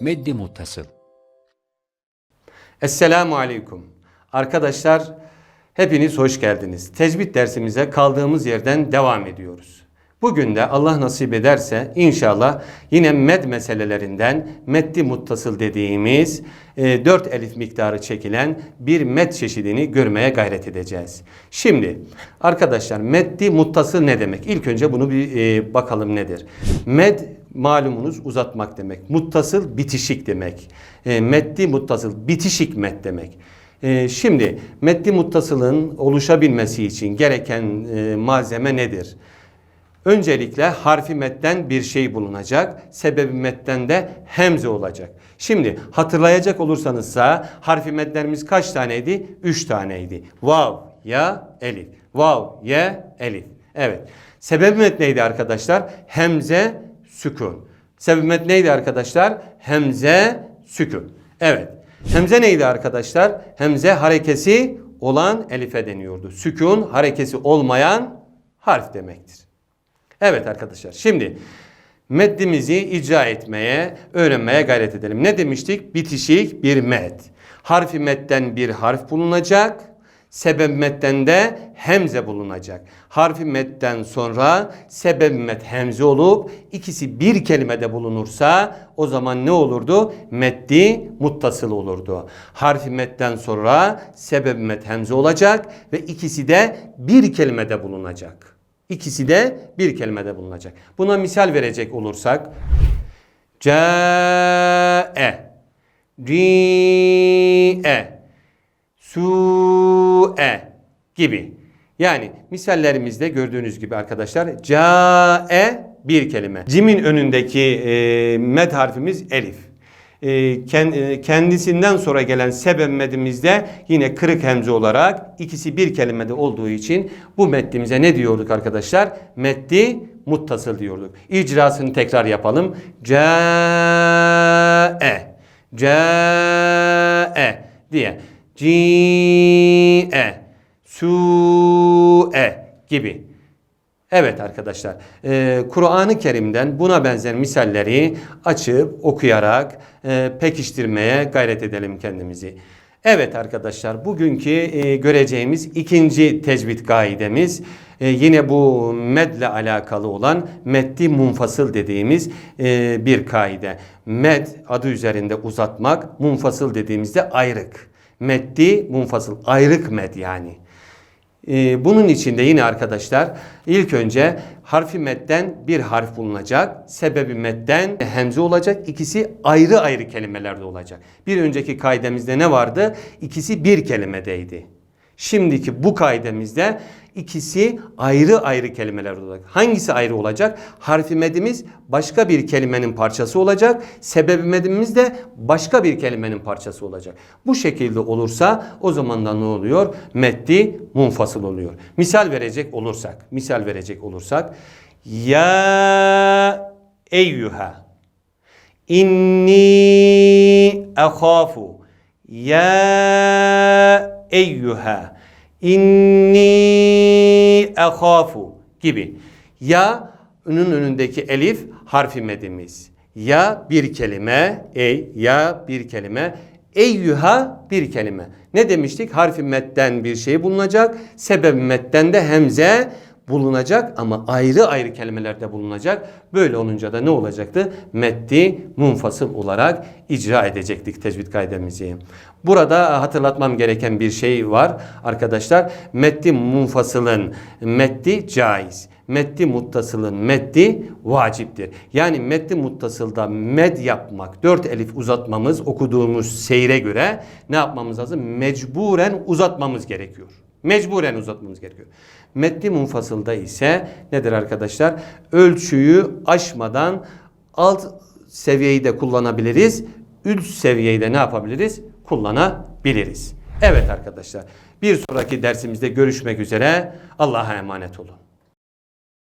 Meddi muttasıl. Esselamu Aleyküm. Arkadaşlar hepiniz hoş geldiniz. Tecvid dersimize kaldığımız yerden devam ediyoruz. Bugün de Allah nasip ederse inşallah yine med meselelerinden meddi muttasıl dediğimiz e, 4 elif miktarı çekilen bir med çeşidini görmeye gayret edeceğiz. Şimdi arkadaşlar meddi muttasıl ne demek? İlk önce bunu bir e, bakalım nedir? Med malumunuz uzatmak demek. Muttasıl bitişik demek. E, meddi muttasıl bitişik med demek. E, şimdi meddi muttasılın oluşabilmesi için gereken e, malzeme nedir? Öncelikle harfi metten bir şey bulunacak. Sebebi metten de hemze olacak. Şimdi hatırlayacak olursanızsa harfi metlerimiz kaç taneydi? Üç taneydi. Vav, ya, elif. Vav, ya, elif. Evet. Sebebi met neydi arkadaşlar? Hemze, sükun. Sebebi met neydi arkadaşlar? Hemze, sükun. Evet. Hemze neydi arkadaşlar? Hemze harekesi olan elife deniyordu. Sükun harekesi olmayan harf demektir. Evet arkadaşlar şimdi meddimizi icra etmeye, öğrenmeye gayret edelim. Ne demiştik? Bitişik bir med. Harfi medden bir harf bulunacak. Sebeb medden de hemze bulunacak. Harfi medden sonra sebeb med hemze olup ikisi bir kelimede bulunursa o zaman ne olurdu? Meddi muttasıl olurdu. Harfi medden sonra sebeb med hemze olacak ve ikisi de bir kelimede bulunacak. İkisi de bir kelimede bulunacak. Buna misal verecek olursak Câe Ri'e Su'e gibi. Yani misallerimizde gördüğünüz gibi arkadaşlar Câe bir kelime. Cimin önündeki e, med harfimiz elif. E, ken- e, kendisinden sonra gelen sebep medimizde yine kırık hemze olarak ikisi bir kelimede olduğu için bu meddimize ne diyorduk arkadaşlar? Meddi muttasıl diyorduk. İcrasını tekrar yapalım. Câe Câe diye. Ci'e Su'e gibi. Evet arkadaşlar, e, Kur'an-ı Kerim'den buna benzer misalleri açıp okuyarak e, pekiştirmeye gayret edelim kendimizi. Evet arkadaşlar, bugünkü e, göreceğimiz ikinci tecvid kaidemiz e, yine bu medle alakalı olan meddi munfasıl dediğimiz e, bir kaide. Med adı üzerinde uzatmak, munfasıl dediğimizde ayrık. Meddi munfasıl, ayrık med yani. Ee, bunun içinde yine arkadaşlar ilk önce harfi medden bir harf bulunacak. Sebebi medden hemze olacak. İkisi ayrı ayrı kelimelerde olacak. Bir önceki kaidemizde ne vardı? İkisi bir kelimedeydi. Şimdiki bu kaidemizde ikisi ayrı ayrı kelimeler olacak. Hangisi ayrı olacak? Harfi medimiz başka bir kelimenin parçası olacak. Sebebi medimiz de başka bir kelimenin parçası olacak. Bu şekilde olursa o zaman da ne oluyor? Meddi munfasıl oluyor. Misal verecek olursak, misal verecek olursak ya eyyuha inni akhafu ya eyyuha inni akhafu gibi. Ya ünün önündeki elif harfi medimiz. Ya bir kelime, ey ya bir kelime, eyyuha bir kelime. Ne demiştik? Harfi metten bir şey bulunacak. Sebep metten de hemze bulunacak ama ayrı ayrı kelimelerde bulunacak. Böyle olunca da ne olacaktı? Meddi munfasıl olarak icra edecektik tecvid kaidemizi. Burada hatırlatmam gereken bir şey var arkadaşlar. Meddi munfasılın meddi caiz. Meddi muttasılın meddi vaciptir. Yani meddi muttasılda med yapmak, dört elif uzatmamız okuduğumuz seyre göre ne yapmamız lazım? Mecburen uzatmamız gerekiyor. Mecburen uzatmamız gerekiyor. Meddi munfasılda ise nedir arkadaşlar? Ölçüyü aşmadan alt seviyeyi de kullanabiliriz. Üst seviyeyi de ne yapabiliriz? Kullanabiliriz. Evet arkadaşlar bir sonraki dersimizde görüşmek üzere. Allah'a emanet olun.